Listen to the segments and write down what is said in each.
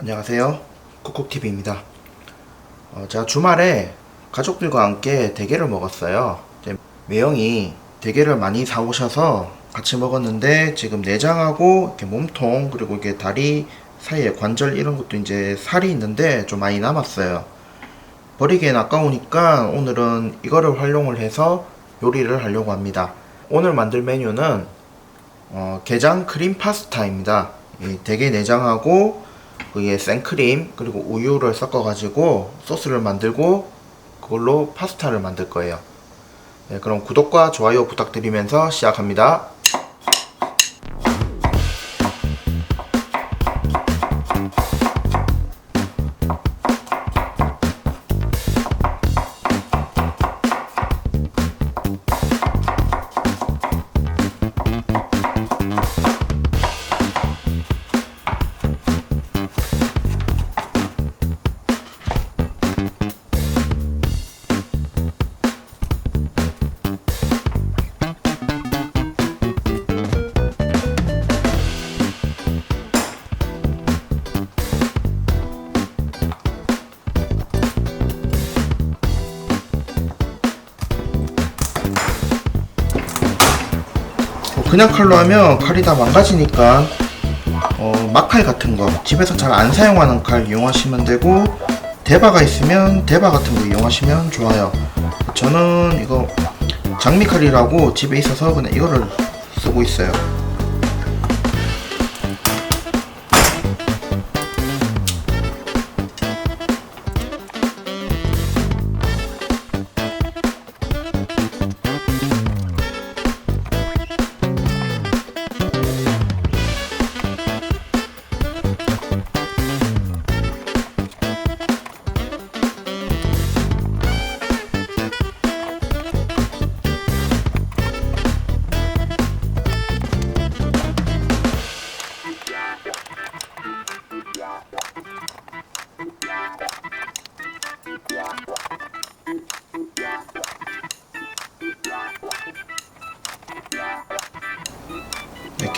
안녕하세요. 쿡쿡TV입니다. 어, 제가 주말에 가족들과 함께 대게를 먹었어요. 매형이 대게를 많이 사오셔서 같이 먹었는데 지금 내장하고 이렇게 몸통 그리고 이게 다리 사이에 관절 이런 것도 이제 살이 있는데 좀 많이 남았어요. 버리기엔 아까우니까 오늘은 이거를 활용을 해서 요리를 하려고 합니다. 오늘 만들 메뉴는 어, 게장 크림 파스타입니다. 이 대게 내장하고 그게 생크림 그리고 우유를 섞어가지고 소스를 만들고 그걸로 파스타를 만들 거예요. 네, 그럼 구독과 좋아요 부탁드리면서 시작합니다. 그냥 칼로 하면 칼이 다 망가지니까 어, 막칼 같은 거 집에서 잘 안 사용하는 칼 이용하시면 되고 대바가 있으면 대바 같은 거 이용하시면 좋아요. 저는 이거 장미칼이라고 집에 있어서 그냥 이거를 쓰고 있어요.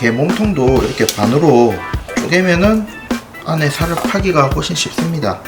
이렇게 몸통도 이렇게 반으로 쪼개면은 안에 살을 파기가 훨씬 쉽습니다.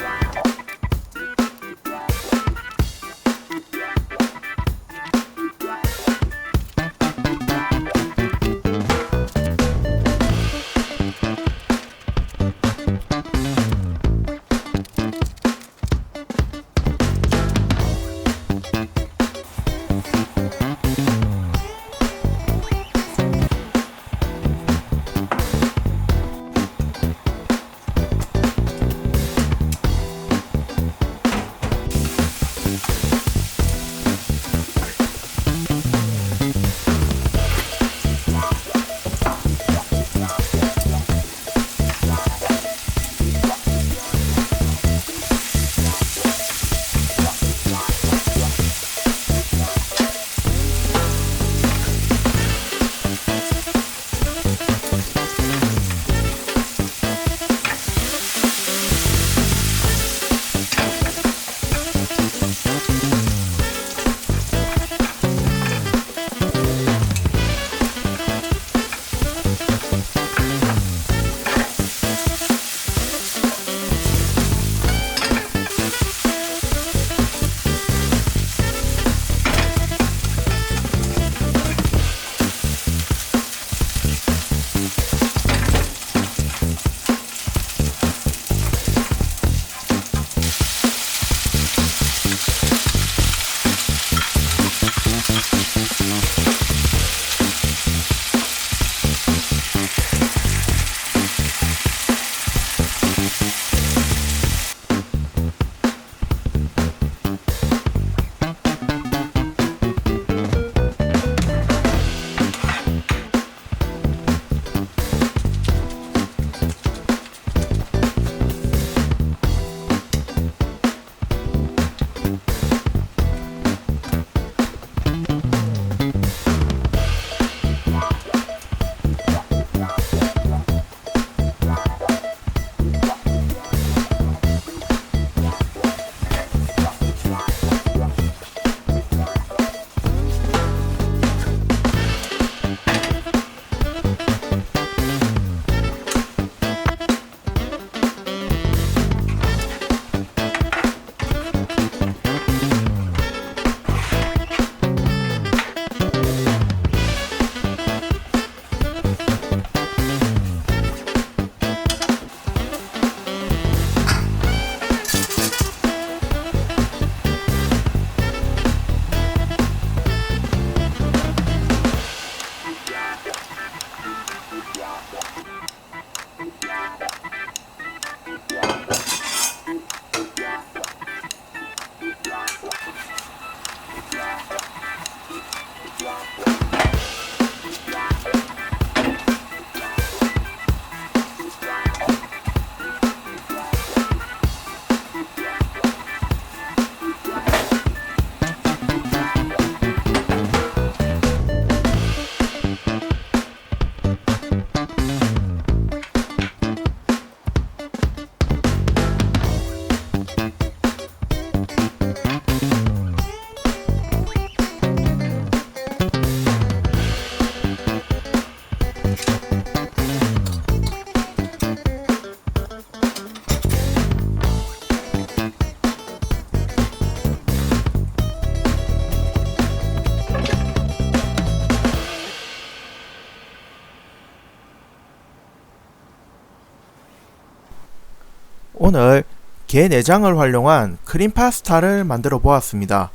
오늘 게 내장을 활용한 크림 파스타를 만들어 보았습니다.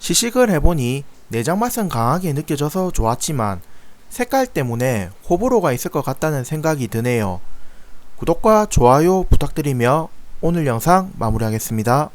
시식을 해보니 내장 맛은 강하게 느껴져서 좋았지만 색깔 때문에 호불호가 있을 것 같다는 생각이 드네요. 구독과 좋아요 부탁드리며 오늘 영상 마무리하겠습니다.